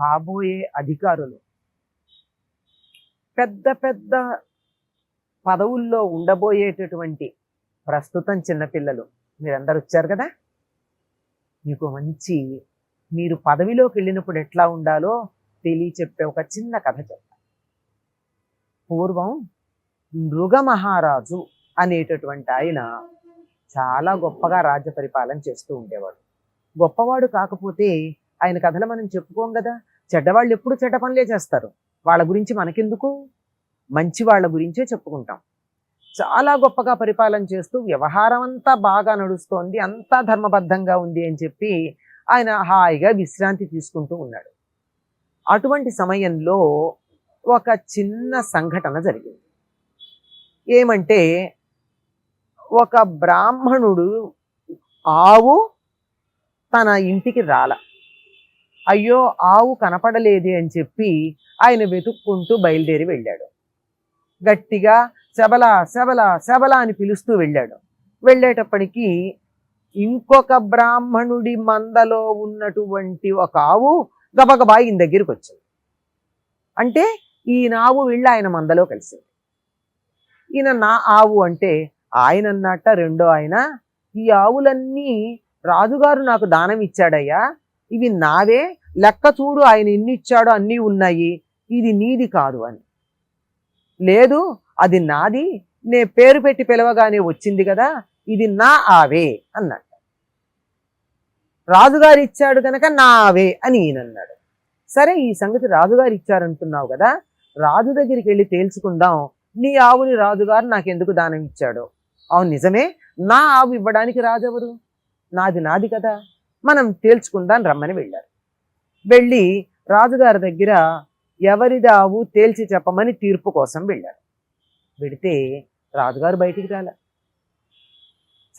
కాబోయే అధికారులు పెద్ద పెద్ద పదవుల్లో ఉండబోయేటటువంటి ప్రస్తుతం చిన్నపిల్లలు మీరందరూ వచ్చారు కదా? మీకు మంచి మీరు పదవిలోకి వెళ్ళినప్పుడు ఎట్లా ఉండాలో తెలియచెప్పే ఒక చిన్న కథ చెప్తా. పూర్వం మృగమహారాజు అనేటటువంటి ఆయన చాలా గొప్పగా రాజ్య పరిపాలన చేస్తూ ఉండేవాడు. గొప్పవాడు కాకపోతే ఆయన కథలు మనం చెప్పుకోం కదా? చెడ్డవాళ్ళు ఎప్పుడు చెడ్డ పనులే చేస్తారు. వాళ్ళ గురించి మనకెందుకు? మంచి వాళ్ళ గురించే చెప్పుకుంటాం. చాలా గొప్పగా పరిపాలన చేస్తూ వ్యవహారం అంతా బాగా నడుస్తోంది. అంతా ధర్మబద్ధంగా ఉంది అని చెప్పి ఆయన హాయిగా విశ్రాంతి తీసుకుంటూ ఉన్నాడు. అటువంటి సమయంలో ఒక చిన్న సంఘటన జరిగింది. ఏమంటే ఒక బ్రాహ్మణుడు ఆవు తన ఇంటికి రాల. అయ్యో ఆవు కనపడలేదే అని చెప్పి ఆయన వెతుక్కుంటూ బయలుదేరి వెళ్ళాడు. గట్టిగా శబల శబల శబల అని పిలుస్తూ వెళ్ళాడు. వెళ్ళేటప్పటికీ ఇంకొక బ్రాహ్మణుడి మందలో ఉన్నటువంటి ఒక ఆవు గబగబా ఈయన దగ్గరికి వచ్చింది. అంటే ఈ నావు వెళ్ళి ఆయన మందలో కలిసింది. ఈయన నా ఆవు అంటే ఆయన అన్నట్ట రెండో ఆయన ఈ ఆవులన్నీ రాజుగారు నాకు దానం ఇచ్చాడయ్యా ఇవి నావే లెక్క చూడు ఆయన ఎన్ని ఇచ్చాడో అన్నీ ఉన్నాయి. ఇది నీది కాదు అని. లేదు అది నాది. నే పేరు పెట్టి పిలవగానే వచ్చింది కదా ఇది నా ఆవే అన్నాడు. రాజుగారు ఇచ్చాడు కనుక నావే అని ఈయన అన్నాడు. సరే ఈ సంగతి రాజుగారు ఇచ్చారంటున్నావు కదా రాజు దగ్గరికి వెళ్ళి తేల్చుకుందాం. నీ ఆవుని రాజుగారు నాకెందుకు దానం ఇచ్చాడో? అవును నిజమే. నా ఆవు ఇవ్వడానికి రాజెవరు? నాది నాది కదా. మనం తేల్చుకుందాం రమ్మని వెళ్ళారు. వెళ్ళి రాజుగారి దగ్గర ఎవరిదావు తేల్చి చెప్పమని తీర్పు కోసం వెళ్ళారు వెడితే రాజుగారు బయటికి రాల.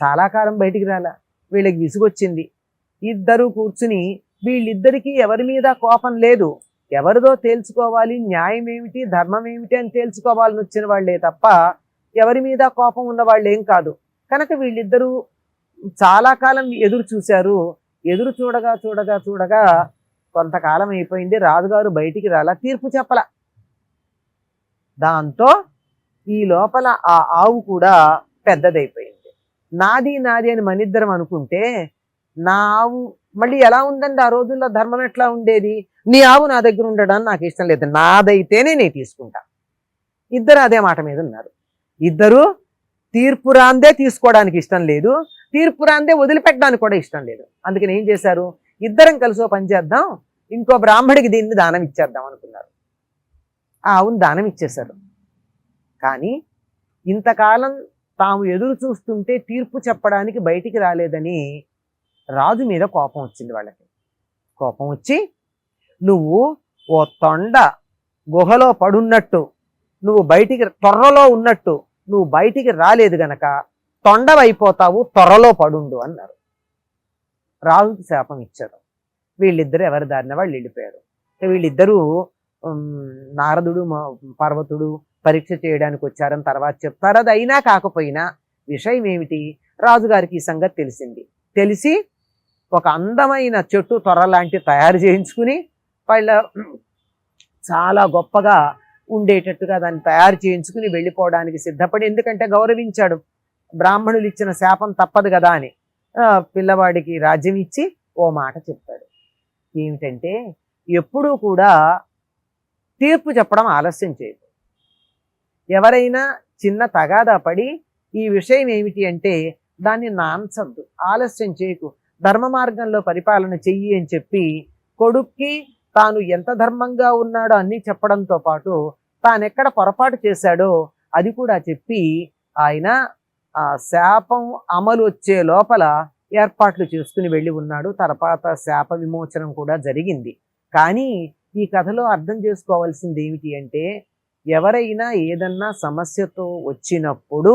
చాలా కాలం బయటికి రాలా. వీళ్ళకి విసుగొచ్చింది. ఇద్దరు కూర్చుని వీళ్ళిద్దరికీ ఎవరి మీద కోపం లేదు. ఎవరిదో తేల్చుకోవాలి న్యాయం ఏమిటి ధర్మం ఏమిటి అని తేల్చుకోవాలని వచ్చిన వాళ్ళే తప్ప ఎవరి మీద కోపం ఉన్న వాళ్ళు ఏం కాదు. కనుక వీళ్ళిద్దరూ చాలా కాలం ఎదురు చూశారు. ఎదురు చూడగా చూడగా చూడగా కొంతకాలం అయిపోయింది రాజుగారు బయటికి రాలా తీర్పు చెప్పల. దాంతో ఈ లోపల ఆ ఆవు కూడా పెద్దదైపోయింది. నాది నాది అని మనిద్దరం అనుకుంటే నా ఆవు మళ్ళీ ఎలా ఉందండి? ఆ రోజుల్లో ధర్మం ఎట్లా ఉండేది? నీ ఆవు నా దగ్గర ఉండడానికి నాకు ఇష్టం లేదు. నాదైతేనే నేను తీసుకుంటా. ఇద్దరు అదే మాట మీద ఉన్నారు. ఇద్దరు తీర్పు రాందే తీసుకోవడానికి ఇష్టం లేదు తీర్పు రాందే వదిలిపెట్టడానికి కూడా ఇష్టం లేదు. అందుకని ఏం చేశారు? ఇద్దరం కలిసి పనిచేద్దాం పని చేద్దాం ఇంకో బ్రాహ్మడికి దీన్ని దానం ఇచ్చేద్దాం అనుకున్నారు. ఆ అవును దానం ఇచ్చేశారు. కానీ ఇంతకాలం తాము ఎదురు చూస్తుంటే తీర్పు చెప్పడానికి బయటికి రాలేదని రాజు మీద కోపం వచ్చింది వాళ్ళకి. కోపం వచ్చి నువ్వు ఓ తొండ గుహలో పడున్నట్టు నువ్వు బయటికి త్వరలో ఉన్నట్టు నువ్వు బయటికి రాలేదు గనక తొండవైపోతావు త్వరలో పడుండు అన్నారు. రాజుకి శాపం ఇచ్చారు. వీళ్ళిద్దరు ఎవరి దారిన వాళ్ళు వెళ్ళిపోయారు. వీళ్ళిద్దరూ నారదుడు పర్వతుడు పరీక్ష చేయడానికి వచ్చారని తర్వాత చెప్తారు. అది అయినా కాకపోయినా విషయం ఏమిటి? రాజుగారికి ఈ సంగతి తెలిసింది. తెలిసి ఒక అందమైన చెట్టు త్వర లాంటివి తయారు చేయించుకుని వాళ్ళ చాలా గొప్పగా ఉండేటట్టుగా దాన్ని తయారు చేయించుకుని వెళ్ళిపోవడానికి సిద్ధపడి ఎందుకంటే గౌరవించాడు. బ్రాహ్మణులు ఇచ్చిన శాపం తప్పదు కదా అని. పిల్లవాడికి రాజ్యం ఇచ్చి ఓ మాట చెప్తాడు. ఏమిటంటే ఎప్పుడూ కూడా తీర్పు చెప్పడం ఆలస్యం చేయదు ఎవరైనా చిన్న తగాదా పడి ఈ విషయం ఏమిటి అంటే దాన్ని నాన్సద్దు ఆలస్యం చేయకు. ధర్మ మార్గంలో పరిపాలన చెయ్యి అని చెప్పి కొడుక్కి తాను ఎంత ధర్మంగా ఉన్నాడో అన్నీ చెప్పడంతో పాటు తానెక్కడ పొరపాటు చేశాడో అది కూడా చెప్పి ఆయన శాపం అమలు వచ్చే లోపల ఏర్పాట్లు చేసుకుని వెళ్ళి ఉన్నాడు. తర్వాత శాప విమోచనం కూడా జరిగింది. కానీ ఈ కథలో అర్థం చేసుకోవాల్సింది ఏమిటి అంటే ఎవరైనా ఏదన్నా సమస్యతో వచ్చినప్పుడు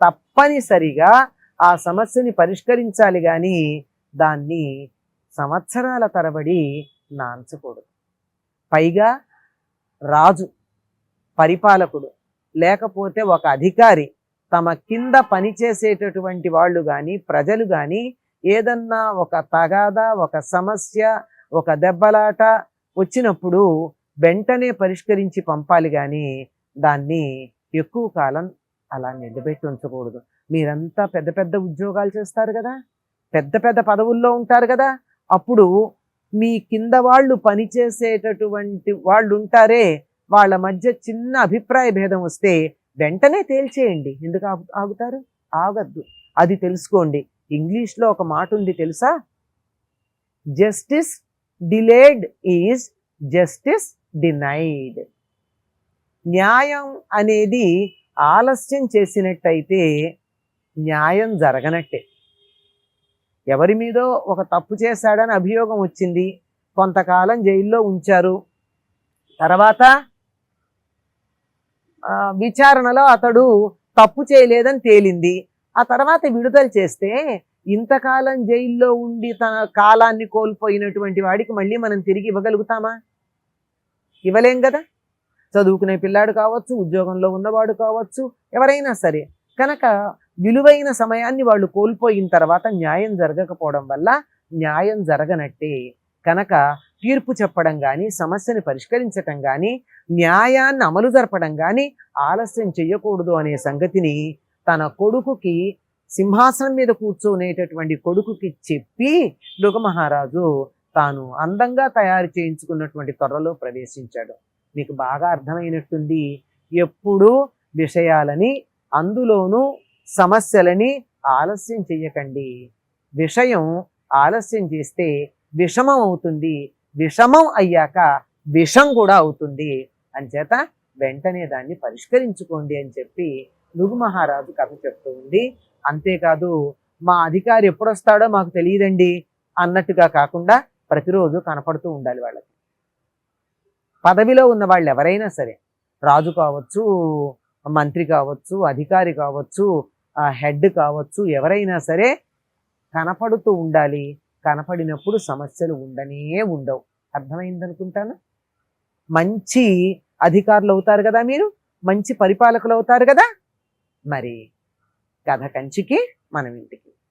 తప్పనిసరిగా ఆ సమస్యని పరిష్కరించాలి కానీ దాన్ని సంవత్సరాల తరబడి నాంచకూడదు పైగా రాజు పరిపాలకుడు లేకపోతే ఒక అధికారి తమ కింద పనిచేసేటటువంటి వాళ్ళు కానీ ప్రజలు కానీ ఏదన్నా ఒక తగాదా ఒక సమస్య ఒక దెబ్బలాట వచ్చినప్పుడు వెంటనే పరిష్కరించి పంపాలి కానీ దాన్ని ఎక్కువ కాలం అలా నిలబెట్టి ఉంచకూడదు. మీరంతా పెద్ద పెద్ద ఉద్యోగాలు చేస్తారు కదా పెద్ద పెద్ద పదవుల్లో ఉంటారు కదా అప్పుడు మీ కింద వాళ్ళు పనిచేసేటటువంటి వాళ్ళు ఉంటారే వాళ్ళ మధ్య చిన్న అభిప్రాయ భేదం వస్తే వెంటనే తేల్చేయండి. ఎందుకు ఆగు ఆగుతారు? ఆగద్దు. అది తెలుసుకోండి. ఇంగ్లీష్లో ఒక మాట ఉంది తెలుసా? Justice delayed is justice denied. న్యాయం అనేది ఆలస్యం చేసినట్టయితే న్యాయం జరగనట్టే. ఎవరి మీదో ఒక తప్పు చేశాడని అభియోగం వచ్చింది. కొంతకాలం జైల్లో ఉంచారు. తర్వాత విచారణలో అతడు తప్పు చేయలేదని తేలింది. ఆ తర్వాత విడుదల చేస్తే ఇంతకాలం జైల్లో ఉండి తన కాలాన్ని కోల్పోయినటువంటి వాడికి మళ్ళీ మనం తిరిగి ఇవ్వగలుగుతామా? ఇవ్వలేం కదా? చదువుకునే పిల్లాడు కావచ్చు ఉద్యోగంలో ఉన్నవాడు కావచ్చు ఎవరైనా సరే. కనుక విలువైన సమయాన్ని వాళ్ళు కోల్పోయిన తర్వాత న్యాయం జరగకపోవడం వల్ల న్యాయం జరగనట్టే. కనుక తీర్పు చెప్పడం కానీ సమస్యని పరిష్కరించటం కానీ న్యాయాన్ని అమలు జరపడం కానీ ఆలస్యం చేయకూడదు అనే సంగతిని తన కొడుకుకి సింహాసనం మీద కూర్చునేటటువంటి కొడుకుకి చెప్పి మహారాజు తాను అందంగా తయారు చేయించుకున్నటువంటి త్వరలో ప్రవేశించాడు. మీకు బాగా అర్థమైనట్టుంది. ఎప్పుడూ విషయాలని అందులోనూ సమస్యలని ఆలస్యం చేయకండి విషయం ఆలస్యం చేస్తే విషమం అవుతుంది. విషమం అయ్యాక విషం కూడా అవుతుంది. అంచేత వెంటనే దాన్ని పరిష్కరించుకోండి అని చెప్పి నుగు మహారాజు కథ చెప్తూ ఉంది. అంతేకాదు మా అధికారి ఎప్పుడొస్తాడో మాకు తెలియదండి అన్నట్టుగా కాకుండా ప్రతిరోజు కనపడుతూ ఉండాలి వాళ్ళకి. పదవిలో ఉన్న వాళ్ళు ఎవరైనా సరే రాజు కావచ్చు మంత్రి కావచ్చు అధికారి కావచ్చు హెడ్ కావచ్చు ఎవరైనా సరే కనపడుతూ ఉండాలి. కనపడినప్పుడు సమస్యలు ఉండనే ఉండవు. అర్థమైందనుకుంటాను? మంచి అధికారులు అవుతారు కదా మీరు? మంచి పరిపాలకులు అవుతారు కదా? మరి కథ కంచికి మనం ఇంటికి